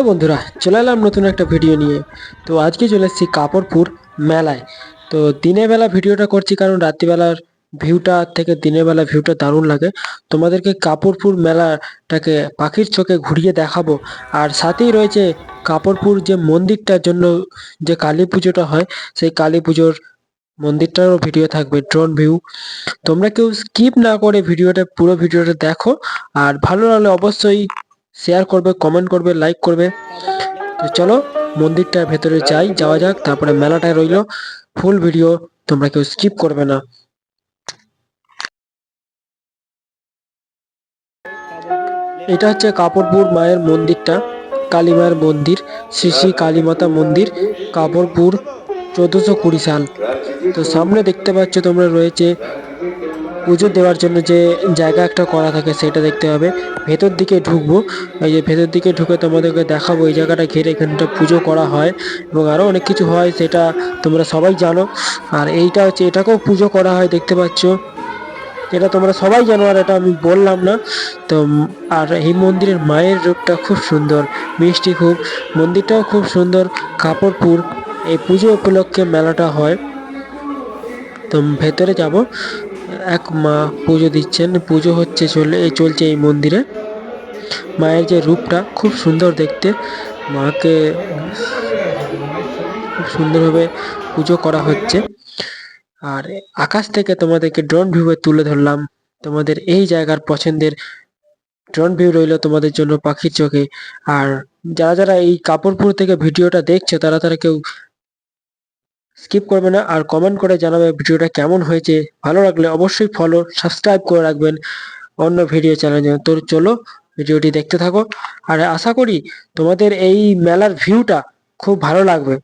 Hello বন্ধুরা, চলে এলাম নতুন একটা ভিডিও নিয়ে। তো আজকে চলে এসেছি কাপড়পুর মেলায়। তো দিনের বেলা ভিডিওটা করছি কারণ রাত্রিবেলার ভিউটা থেকে দিনের বেলা ভিউটা দারুণ লাগে। তোমাদেরকে কাপড়পুর মেলাটাকে পাখির চোখে ঘুরিয়ে দেখাবো। আর সাথেই রয়েছে কাপড়পুর যে মন্দিরটার জন্য যে কালী পুজোটা হয়, সেই কালী পুজোর মন্দিরটারও ভিডিও থাকবে, ড্রোন ভিউ। তোমরা কেউ স্কিপ না করে ভিডিওটা, পুরো ভিডিওটা দেখো। আর ভালো লাগলে অবশ্যই শেয়ার করবে কমেন্ট করবে লাইক করবে। তো চলো, মন্দিরটার ভেতরে যাই, যাওয়া যাক, তারপরে মেলাটায় রইল। ফুল ভিডিও তোমরা কেউ স্কিপ করবে না। এটা হচ্ছে কাপড়পুর মায়ের মন্দিরটা কালী মায়ের মন্দির, শ্রী শ্রী কালী মাতা মন্দির, কাপড়পুর, চোদ্দশো কুড়ি সাল। তো সামনে দেখতে পাচ্ছ তোমরা রয়েছে পুজো দেওয়ার জন্য যে জায়গা একটা করা থাকে সেটা দেখতে হবে। ভেতর দিকে ঢুকবো। এই যে ভেতর দিকে ঢুকে তোমাদেরকে দেখাবো, এই জায়গাটা ঘিরে এখানটা পুজো করা হয় এবং আরও অনেক কিছু হয় সেটা তোমরা সবাই জানো। আর এইটা হচ্ছে, এটাকেও পুজো করা হয়, দেখতে পাচ্ছ। এটা তোমরা সবাই জানো, আর এটা আমি বললাম না। তো, আর এই মন্দিরের মায়ের রূপটা খুব সুন্দর, মিষ্টি খুব। মন্দিরটাও খুব সুন্দর, কাপড়পুর। এই পুজো উপলক্ষে মেলাটা হয়। তো, ভেতরে যাব। এক মা পুজো দিচ্ছেন। পুজো হচ্ছে চলে এই চলছে এই মন্দিরে। মায়ের যে রূপটা খুব সুন্দর দেখতে। মাকে খুব সুন্দরভাবে পুজো করা হচ্ছে। আর আকাশ থেকে তোমাদেরকে ড্রোন ভিউয়ে তুলে ধরলাম। তোমাদের এই জায়গার পছন্দের ড্রোন ভিউ রইল তোমাদের জন্য পাখির চোখে। আর যারা যারা এই কাপড়পুর থেকে ভিডিওটা দেখছে, তারা তারা কেউ স্কিপ করবে না আর কমেন্ট করে জানাবে ভিডিওটা কেমন হয়েছে। ভালো লাগলে অবশ্যই ফলো সাবস্ক্রাইব করে রাখবেন অন্য ভিডিও চ্যানেল তো চলো ভিডিওটি দেখতে থাকো। আর আশা করি তোমাদের এই মেলার ভিউটা খুব ভালো লাগবে।